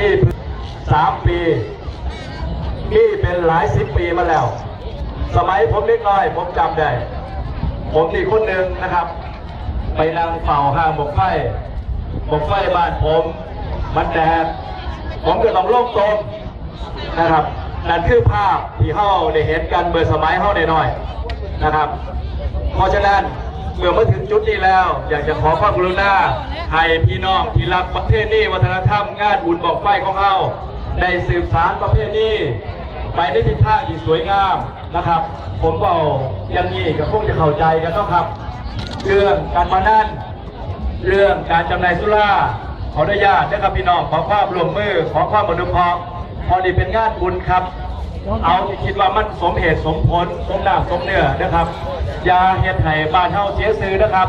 นี่สามปี นี่เป็นหลายสิบปีมาแล้ว สมัยผมเล็กน้อย ผมจำได้ ผมนี่คนหนึ่งนะครับ ไปนั่งเฝ้าห้างบกไฟบกไฟบ้านผม มันแดด ผมก็ต้องโลกตมนะครับนั่นคือภาพที่เฮาได้เห็นกันเมื่อสมัยเฮาได้น้อยนะครับ เพราะฉะนั้น เมื่อมาถึงจุดนี้แล้ว อยากจะขอความกรุณาให้พี่น้องที่รักประเทศนี้วัฒนธรรมงานบุญบอกไฟของเฮาได้สืบสารประเพณีไปในทิศทางที่สวยงามนะครับ ผมเบาอย่างนี้ก็คงจะเข้าใจกันเนาะครับ เรื่องการมานั่นเรื่องการจำหน่ายสุราขออนุญาตนะครับพี่น้องขอความร่วมมือขอความอนุเคราะห์พอดีเป็นงานบุญครับ เอาที่คิดว่ามันสมเหตุสมผลสมน้ำสมเนื้อนะครับอย่าเฮ็ดให้บ้านเฮาเสียซื้อนะครับ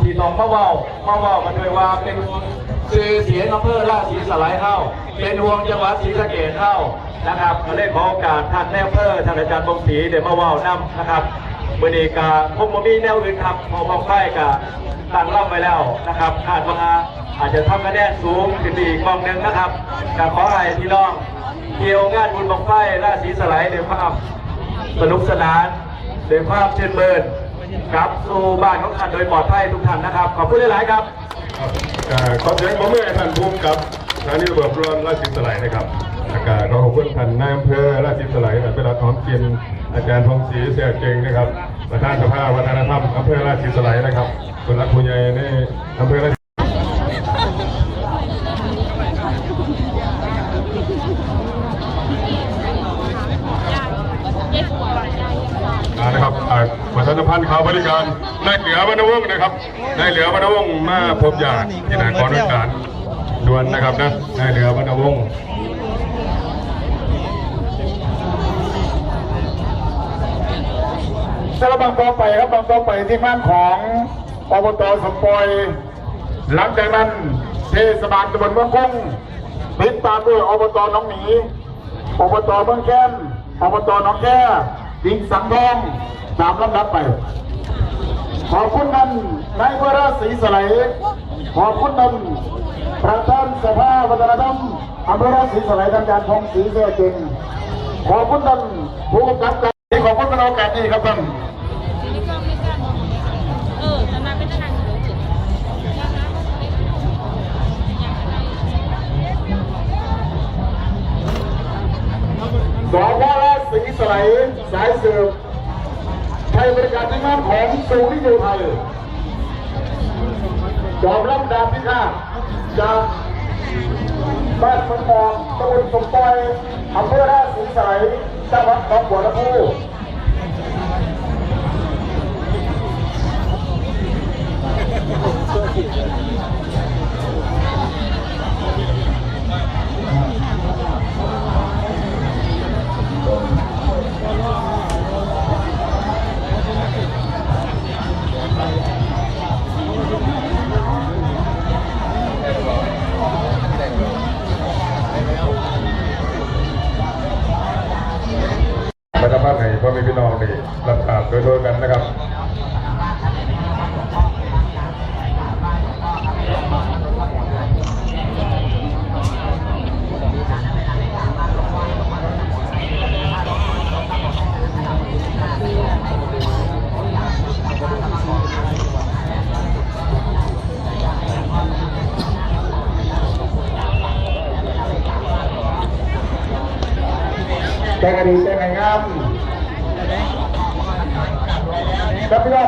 ที่ต้องมาเว้ามาเว้ากันด้วยว่าเป็นซื้อเสียงอำเภอราชสีสลายเฮาเป็นห่วงจังหวัดศรีสะเกษเฮานะครับก็เลยขอโอกาสท่านแนวอำเภอท่านอาจารย์บงศรีเดี๋ยวมาเว้านํนะครับเมื่อนี้กาคงบ่มีแนวอื่นครับพอมองไปกะตั้งรอบไว้แล้วนะครับคาดว่า อาจจะทำคะแนนสูงขึ้นไปอีกกองหนึ่งนะครับก็ขอให้พี่น้องเกี่ยวงานบุญบังไฟราศีสไลด์ด้วยภาพสนุกสนานด้วยภาพเชิญเบิร์นกลับสู่บ้านของท่านโดยปลอดภัยทุกท่านนะครับ ขอบคุณหลาย ๆ ครับขอเสียงปรบมือให้ท่านภูมิกับสถานีตำรวจภูธรราชสิสไลนะครับอากาศขอขอบคุณท่านนายอำเภอราชสิสไลนายเป็นรัฐหอมกินอาจารย์ทองศรีเสียเจงนะครับประธานสภาวัฒนธรรมอำเภอราชสิสไลนะครับคุณรักคุณใหญ่ในอำเภอราช อ่านะครับอ่าประ ชาสัมพันธ์ข่าวบริการนายเหลือวรรณวงศ์นะครับนายเหลือวรรณวงศ์มาพบญาติที่นายกรการด่วนนะครับนะนายเหลือวรรณวงศ์สารบังต่อไปครับบังต่อไปที่บ้านของอบตสมปอย หลังจากนั้นเทศบาลตำบลเมืองกุ้งติดตามด้วยอบตน้องหมีอบตเมืองแค้นอบตหนองแก่ดิงสังทอง ตามลำดับไป ขอบคุณท่านนายพระราศีสไลขอบคุณท่านประธานสภาวัฒนธรรมอำเภอราศรีสไลท่านอาจารย์ทองศรีเสียเก่งขอบคุณท่านผู้กำกับการขอบคุณเป็นโอกาสนี้ครับท่านสองว่าราชสีสไลสายสืบ บริการในงานของสูริโยไทยยอมรับดาบพิฆาตจากบ้านมังกรตำบลสมปอยอำเภอราชสิงห์ใสจังหวัดหนองบัวลำพู ประชาสัมพันธ์ให้พ่อแม่พี่น้องนี่รับทราบโดยทั่วกันนะครับ แต่งดีแต่งงามครับพี่น้อง